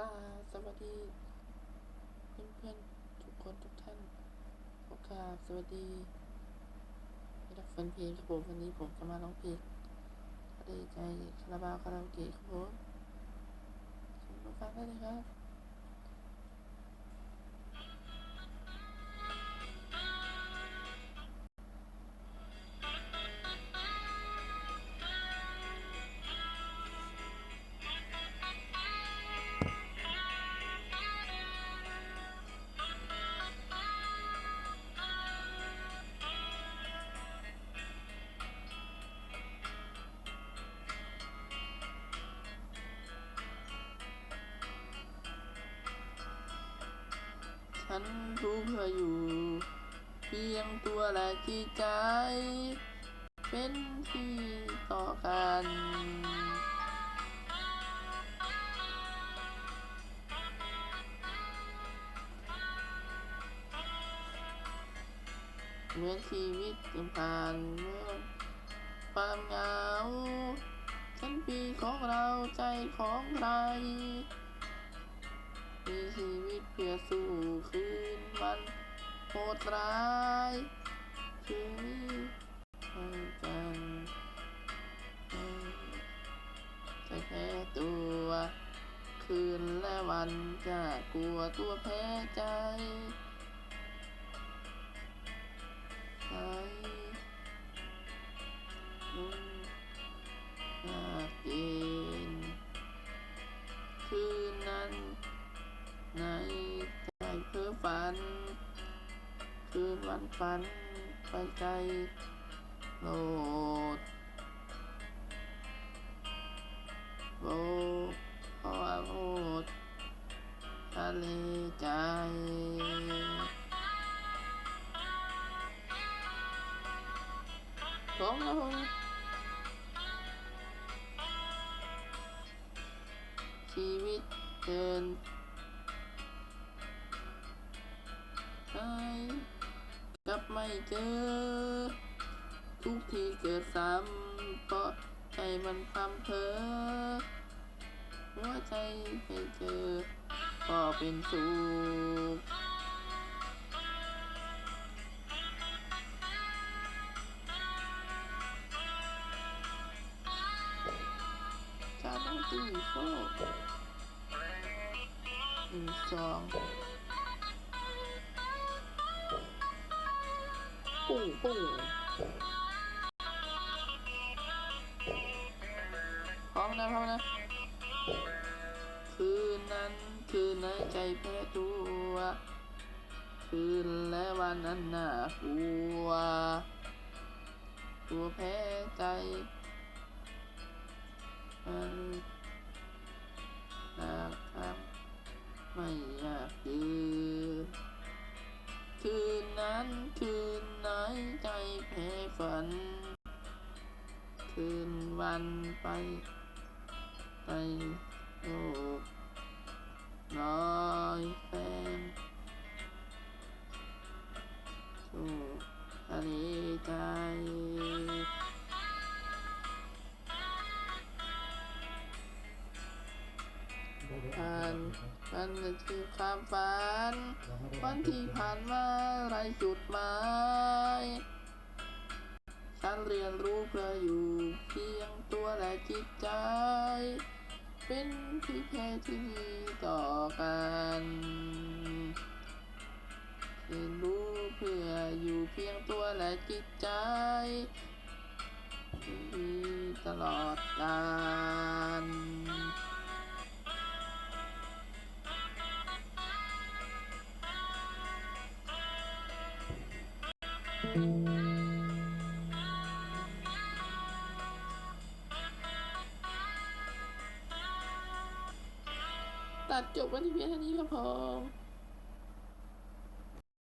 ราสวัสดี เพื่อนๆทุกคนทุกท่านขอกราบสวัสดีให้รักแฟนเพลงครับผมวันนี้ผมจะมาร้องเพลงก็ได้ใจคาราบาวคาราโอเกะครับผมชิญมาฟังได้เลยครับ ฉันรู้เพื่ออยู่ เพียงตัวและจิตใจ เป็นที่ต่อกันเหมือนชีวิตผ่านเมื่อความเหงาฉันปีของเราใจของใครมีชีวิตเพื่อสู้ันโหดร้ายคืนนี้ให้กันใจแพ้ตัวคืนและวันจะกลัวตัวแพ้ใจ วันฝันไปไกลโลดโบพราะว่าโหดทะเลใจของเราชีวิตเดิน เจอ ทุกทีเกิดซ้ำเพราะใจมันพำเพอหัวใจไม่เจอก็เป็นสุขชาต้องตีโฟหนึ่งสอง ปุ้งปุ้งพร้อมนะพร้อมนะคืนนั้นคืนนั้นใจแพ้ตัวคืนและวันนั้นน่ากลัวตัวแพ้ใจมันอยากทำไม่อยากยืนคืนนั้นคืน ใจแพ้ฝัน คืนวันไป ไปโลกลอยแฟนสู่ทะเลใจผ่านมันคือความฝันวันที่ผ่านมาไรจุดหมาย เรียนรู้เพื่ออยู่เพียงตัวและจิตใจ เป็นที่แพ้ที่ดีต่อกันเรียนรู้เพื่ออยู่เพียงตัวและจิตใจที่ตลอดกาล ตัดจบกันที่เพียงเท่านี้ครับผม